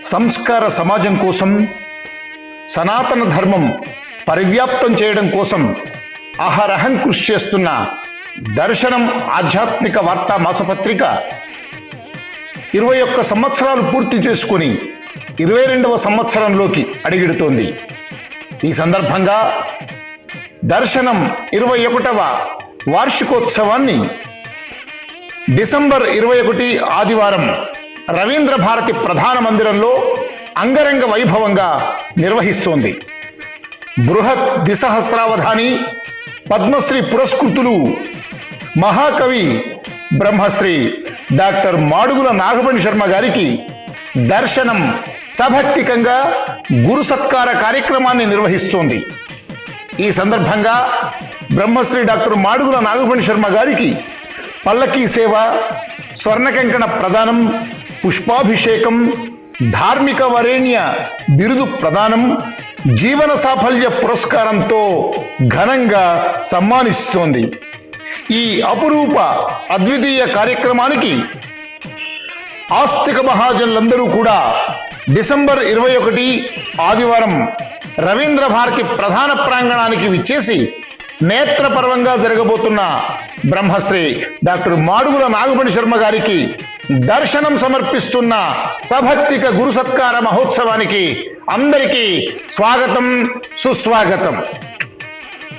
సంస్కార సమాజం కోసం సనాతన ధర్మం పరివ్యాప్తం చేయడం కోసం అహరహం కృషి చేస్తున్న దర్శనం ఆధ్యాత్మిక వార్తా మాసపత్రిక ఇరవై ఒక్క సంవత్సరాలు పూర్తి చేసుకుని ఇరవై రెండవ సంవత్సరంలోకి అడిగిడుతోంది. ఈ సందర్భంగా దర్శనం ఇరవై ఒకటవ వార్షికోత్సవాన్ని డిసెంబర్ ఇరవై ఒకటి ఆదివారం రవీంద్ర భారతి ప్రధాన మందిరంలో అంగరంగ వైభవంగా నిర్వహిస్తోంది. బృహత్ దిసహస్రావధాని పద్మశ్రీ పురస్కృతులు మహాకవి బ్రహ్మశ్రీ డాక్టర్ మాడుగుల నాగమణి శర్మ గారికి దర్శనం సభక్తికంగా గురు సత్కార కార్యక్రమాన్ని నిర్వహిస్తోంది. ఈ సందర్భంగా బ్రహ్మశ్రీ డాక్టర్ మాడుగుల నాగమణి శర్మ గారికి పల్లకీ సేవ స్వర్ణకంకణ ప్రదానం పుష్పాభిషేకం ధార్మిక వరేణ్య బిరుదు ప్రదానం జీవన సాఫల్య పురస్కారంతో ఘనంగా సమ్మానిస్తోంది ఈ అపురూప అద్వితీయ కార్యక్రమానికి ఆస్తిక మహాజనులందరూ కూడా డిసెంబర్ ఇరవై ఒకటి ఆదివారం రవీంద్ర భారతి ప్రధాన ప్రాంగణానికి విచ్చేసి నేత్రపర్వంగా జరగబోతున్న బ్రహ్మశ్రీ డాక్టర్ మాడుగుల నాగమణి శర్మ గారికి దర్శనం సమర్పిస్తున్న సభక్తిక గురు సత్కార మహోత్సవానికి అందరికీ స్వాగతం సుస్వాగతం.